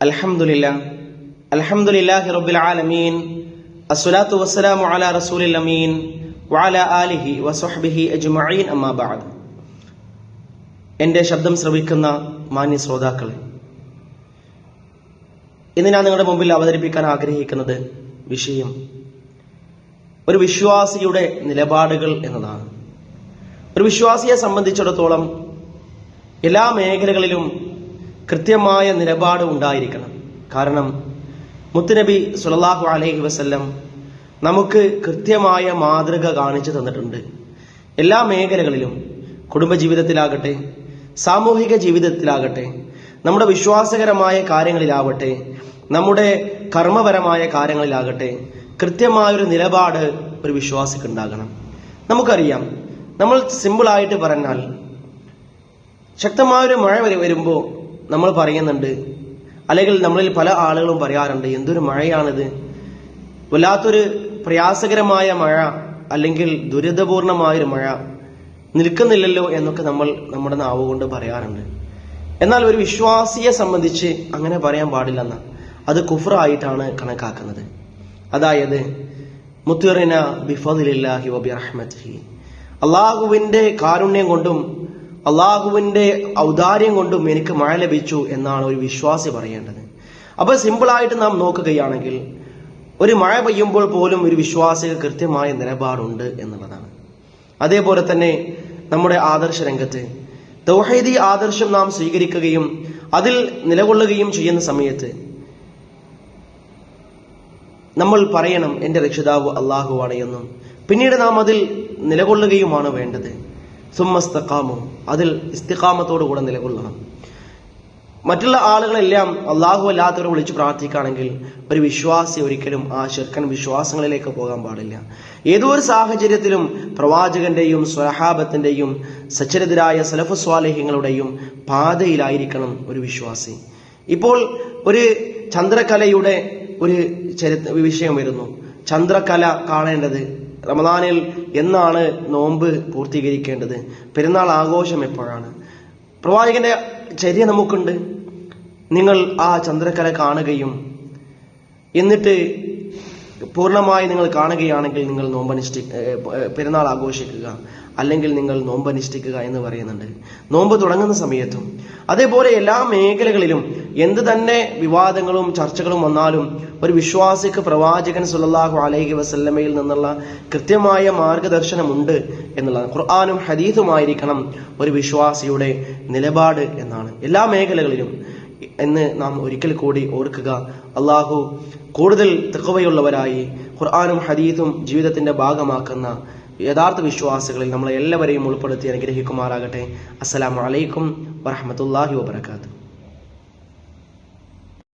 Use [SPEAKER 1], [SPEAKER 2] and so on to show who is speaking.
[SPEAKER 1] അൽഹംദുലില്ലാ അൽഹംദുലില്ലാഹി റബ്ബിൽ ആലമീൻ അസ്സലാത്തു വസ്സലാമു അലാ റസൂലിൽ അമീൻ വഅലാ ആലിഹി വസഹ്ബിഹി അജ്മഈൻ അമ്മാ ബഅദ്. എന്റെ ശബ്ദം ശ്രവിക്കുന്ന മാന്യ ശ്രോതാക്കളെ ഇന്ന് ഞാൻ നിങ്ങളുടെ മുമ്പിൽ അവതരിപ്പിക്കാൻ ആഗ്രഹിക്കുന്നത് വിഷയം ഒരു വിശ്വാസിയുടെ നിലപാടുകൾ എന്നതാണ്. ഒരു വിശ്വാസിയെ സംബന്ധിച്ചിടത്തോളം എല്ലാ മേഖലകളിലും കൃത്യമായ നിലപാട് ഉണ്ടായിരിക്കണം. കാരണം മുത്തുനബി സുലല്ലാഹു അലൈഹി വസ്ല്ലം നമുക്ക് കൃത്യമായ മാതൃക കാണിച്ചു തന്നിട്ടുണ്ട്. എല്ലാ മേഖലകളിലും കുടുംബജീവിതത്തിലാകട്ടെ സാമൂഹിക ജീവിതത്തിലാകട്ടെ നമ്മുടെ വിശ്വാസകരമായ കാര്യങ്ങളിലാവട്ടെ നമ്മുടെ കർമ്മപരമായ കാര്യങ്ങളിലാകട്ടെ കൃത്യമായൊരു നിലപാട് ഒരു വിശ്വാസിക്ക് ഉണ്ടാകണം. നമുക്കറിയാം നമ്മൾ സിമ്പിളായിട്ട് പറഞ്ഞാൽ ശക്തമായൊരു മഴ വരെ വരുമ്പോൾ നമ്മൾ പറയുന്നുണ്ട്. അല്ലെങ്കിൽ നമ്മളിൽ പല ആളുകളും പറയാറുണ്ട് എന്തൊരു മഴയാണിത്. വല്ലാത്തൊരു പ്രയാസകരമായ മഴ അല്ലെങ്കിൽ ദുരിതപൂർണമായൊരു മഴ നിൽക്കുന്നില്ലല്ലോ എന്നൊക്കെ നമ്മൾ നമ്മുടെ നാവ് കൊണ്ട് പറയാറുണ്ട്. എന്നാൽ ഒരു വിശ്വാസിയെ സംബന്ധിച്ച് അങ്ങനെ പറയാൻ പാടില്ലെന്ന അത് കുഫറായിട്ടാണ് കണക്കാക്കുന്നത്. അതായത് മുത്തുറിന ബിഫദിലില്ലാഹി വബി റഹ്മത്തിഹി അള്ളാഹുവിന്റെ കാരുണ്യം കൊണ്ടും അള്ളാഹുവിന്റെ ഔദാര്യം കൊണ്ടും എനിക്ക് മഴ ലഭിച്ചു എന്നാണ് ഒരു വിശ്വാസി പറയേണ്ടത്. അപ്പൊ സിമ്പിളായിട്ട് നാം നോക്കുകയാണെങ്കിൽ ഒരു മഴ പെയ്യുമ്പോൾ പോലും ഒരു വിശ്വാസിക്ക് കൃത്യമായ നിലപാടുണ്ട് എന്നുള്ളതാണ്. അതേപോലെ തന്നെ നമ്മുടെ ആദർശ രംഗത്ത് തൗഹീദി ആദർശം നാം സ്വീകരിക്കുകയും അതിൽ നിലകൊള്ളുകയും ചെയ്യുന്ന സമയത്ത് നമ്മൾ പറയണം എന്റെ രക്ഷിതാവ് അള്ളാഹുവാണ് എന്നും. പിന്നീട് നാം അതിൽ നിലകൊള്ളുകയുമാണ് വേണ്ടത്. സുമ്മസ്തക്കാമോ അതിൽ ഇസ്തിക്കാമത്തോടുകൂടെ നിലകൊള്ളണം. മറ്റുള്ള ആളുകളെല്ലാം അള്ളാഹു അല്ലാത്തവരെ വിളിച്ച് പ്രാർത്ഥിക്കുകയാണെങ്കിൽ ഒരു വിശ്വാസി ഒരിക്കലും ആ ചെറുക്കൻ വിശ്വാസങ്ങളിലേക്ക് പോകാൻ പാടില്ല. ഏതോ ഒരു സാഹചര്യത്തിലും പ്രവാചകന്റെയും സ്വഹാബത്തിന്റെയും സച്ചരിതരായ സലഫ് സ്വാലേഹ്യങ്ങളുടെയും പാതയിലായിരിക്കണം ഒരു വിശ്വാസി. ഇപ്പോൾ ഒരു ചന്ദ്രകലയുടെ ഒരു ചരിത്ര വിഷയം വരുന്നു. ചന്ദ്രകല കാണേണ്ടത് റമദാനിൽ എന്നാണ് നോമ്പ് പൂർത്തീകരിക്കേണ്ടത്? പെരുന്നാൾ ആഘോഷം എപ്പോഴാണ്? പ്രവാചകന്റെ ചര്യ നമുക്കുണ്ട്. നിങ്ങൾ ആ ചന്ദ്രക്കല കാണുകയും എന്നിട്ട് പൂർണമായി നിങ്ങൾ കാണുകയാണെങ്കിൽ നിങ്ങൾ നോമ്പനുഷ്ഠി പെരുന്നാൾ ആഘോഷിക്കുക. അല്ലെങ്കിൽ നിങ്ങൾ നോമ്പനുഷ്ഠിക്കുക എന്ന് പറയുന്നുണ്ട്. നോമ്പ് തുടങ്ങുന്ന സമയത്തും അതേപോലെ എല്ലാ മേഖലകളിലും എന്ത് തന്നെ വിവാദങ്ങളും ചർച്ചകളും വന്നാലും ഒരു വിശ്വാസിക്ക് പ്രവാചകൻ സുല്ലാഹു അലൈഹി വസല്ലമയിൽ നിന്നുള്ള കൃത്യമായ മാർഗദർശനമുണ്ട് എന്നുള്ളതാണ്. ഖുർആാനും ഹദീസുമായിരിക്കണം ഒരു വിശ്വാസിയുടെ നിലപാട് എന്നാണ്. എല്ലാ മേഖലകളിലും എന്ന് നാം ഒരിക്കൽ കൂടി ഓർക്കുക. അള്ളാഹു കൂടുതൽ തെക്കുവയുള്ളവരായി ഖുർആാനും ഹദീസും ജീവിതത്തിന്റെ ഭാഗമാക്കുന്ന യഥാർത്ഥ വിശ്വാസികളിൽ നമ്മളെ എല്ലാവരെയും ഉൾപ്പെടുത്തി അനുഗ്രഹിക്കുമാറാകട്ടെ. അസ്സലാമു അലൈക്കും വറഹമത്തല്ലാഹി വബർക്കാത്തു